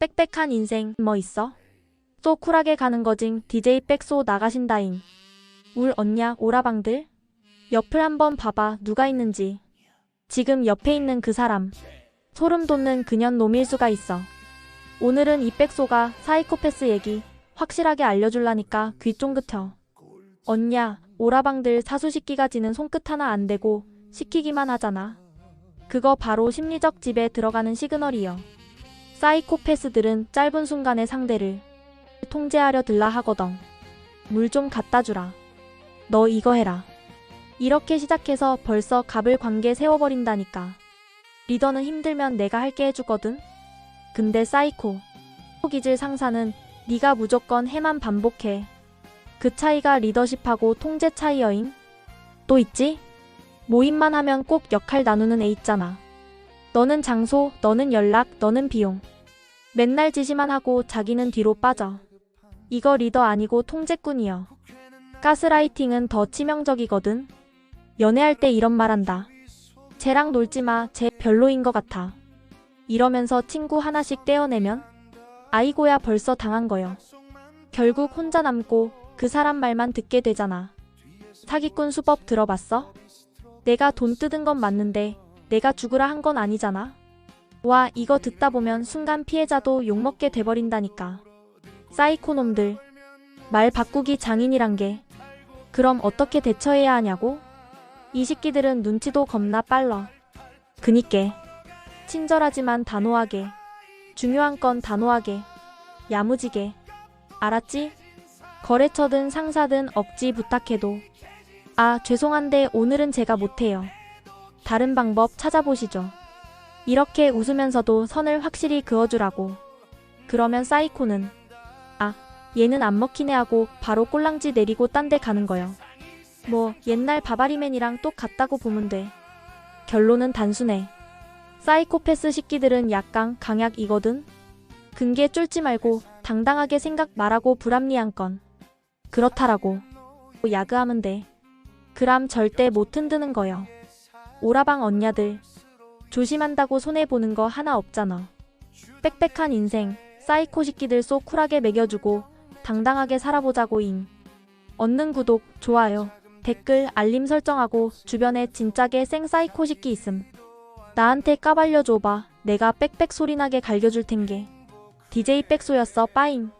빽빽한 인생 뭐 있어? 또 쿨하게 가는 거징 DJ 백소 나가신다잉. 울 언냐 오라방들? 옆을 한번 봐봐 누가 있는지. 지금 옆에 있는 그 사람. 소름 돋는 그년 놈일 수가 있어. 오늘은 이 백소가 사이코패스 얘기 확실하게 알려줄라니까 귀 쫑긋혀. 언냐 오라방들 사수시키가 지는 손끝 하나 안 대고 시키기만 하잖아. 그거 바로 심리적 집에 들어가는 시그널이여. 사이코패스들은 짧은 순간의 상대를 통제하려 들라 하거든. 물 좀 갖다 주라. 너 이거 해라. 이렇게 시작해서 벌써 갑을 관계 세워버린다니까. 리더는 힘들면 내가 할게 해주거든. 근데 사이코 기질 상사는 네가 무조건 해만 반복해. 그 차이가 리더십하고 통제 차이여잉. 또 있지? 모임만 하면 꼭 역할 나누는 애 있잖아. 너는 장소, 너는 연락, 너는 비용. 맨날 지시만 하고 자기는 뒤로 빠져. 이거 리더 아니고 통제꾼이여. 가스라이팅은 더 치명적이거든. 연애할 때 이런 말 한다. 쟤랑 놀지 마, 쟤 별로인 것 같아. 이러면서 친구 하나씩 떼어내면 아이고야 벌써 당한 거여. 결국 혼자 남고 그 사람 말만 듣게 되잖아. 사기꾼 수법 들어봤어? 내가 돈 뜯은 건 맞는데 내가 죽으라 한 건 아니잖아. 와, 이거 듣다 보면 순간 피해자도 욕먹게 돼버린다니까. 사이코놈들. 말 바꾸기 장인이란 게. 그럼 어떻게 대처해야 하냐고? 이 새끼들은 눈치도 겁나 빨라. 그니께. 친절하지만 단호하게. 중요한 건 단호하게. 야무지게. 알았지? 거래처든 상사든 억지 부탁해도. 아, 죄송한데 오늘은 제가 못해요. 다른 방법 찾아보시죠. 이렇게 웃으면서도 선을 확실히 그어주라고. 그러면 사이코는 아, 얘는 안 먹히네 하고 바로 꼴랑지 내리고 딴 데 가는 거요. 뭐 옛날 바바리맨이랑 똑 같다고 보면 돼. 결론은 단순해. 사이코패스 식기들은 약간 강약이거든. 근게 쫄지 말고 당당하게 생각 말하고 불합리한 건. 그렇다라고. 야그하면 돼. 그람 절대 못 흔드는 거요. 오라방 언냐들. 조심한다고 손해보는 거 하나 없잖아. 빽빽한 인생, 사이코 식기들 쏙 쿨하게 먹여주고 당당하게 살아보자고 잉. 얻는 구독, 좋아요, 댓글, 알림 설정하고 주변에 진짜게 생 사이코 식기 있음. 나한테 까발려줘봐. 내가 빽빽 소리나게 갈겨줄 텐게. DJ 백소였어 빠잉.